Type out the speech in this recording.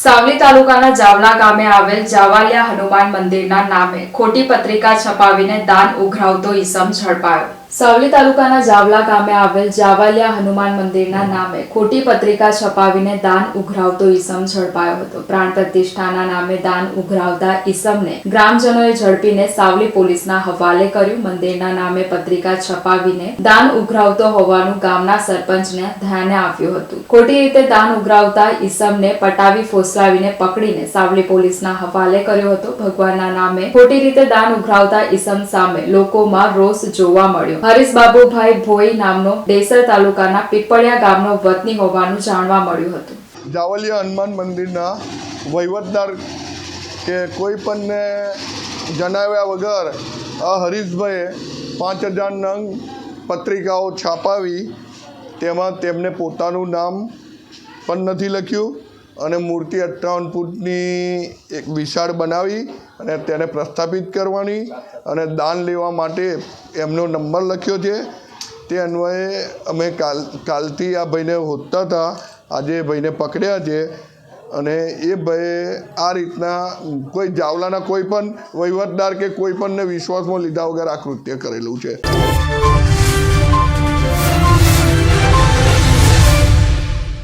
સાવલી તાલુકાના જાવલા ગામે આવેલ જાવાલિયા હનુમાન મંદિરના નામે ખોટી પત્રિકા છપાવીને દાન ઉઘરાવતો ઈસમ ઝડપાયો. સાવલી તાલુકાના જાવલા ગામે આવેલ જાવાલિયા હનુમાન મંદિરના નામે ખોટી પત્રિકા છપાવીને દાન ઉઘરાવતો ઈસમ ઝડપાયો હતો. પ્રાણ પ્રતિષ્ઠાના નામે દાન ઉઘરાવતા ઈસમને ગ્રામજનોએ ઝડપીને સાવલી પોલીસના હવાલે કર્યું. મંદિરના નામે પત્રિકા છપાવીને દાન ઉઘરાવતો હોવાનું ગામના સરપંચને ધ્યાને આવ્યું હતું. ખોટી રીતે દાન ઉઘરાવતા ઈસમને પટાવી ફોસલાવીને પકડીને સાવલી પોલીસના હવાલે કર્યો હતો. ભગવાનના નામે ખોટી રીતે દાન ઉઘરાવતા ઈસમ સામે લોકોમાં રોષ જોવા મળ્યો. હરીશ બાબુભાઈ ભોઈ નામનો દેસર તાલુકાના પીપળિયા ગામનો વતની હોવાનું જાણવા મળ્યું હતું. જાવલિયા હનુમાન મંદિરના વહીવટદાર કે કોઈ પણને જણાવ્યા વગર આ હરીશભાઈએ પાંચ હજાર નંગ પત્રિકાઓ છાપાવી તેમાં તેમને પોતાનું નામ પણ નથી લખ્યું અને મૂર્તિ અઠ્ઠાવન ફૂટની એક વિશાળ બનાવી અને તેને પ્રસ્થાપિત કરવાની અને દાન લેવા માટે એમનો નંબર લખ્યો છે. તે અન્વયે અમે કાલ, કાલથી આ ભાઈને હોતા હતા. આજે એ ભાઈને પકડ્યા છે અને એ ભાઈએ આ રીતના કોઈ જાવલાના કોઈ પણ વહીવટદાર કે કોઈ પણને વિશ્વાસમાં લીધા વગર આ કૃત્ય કરેલું છે.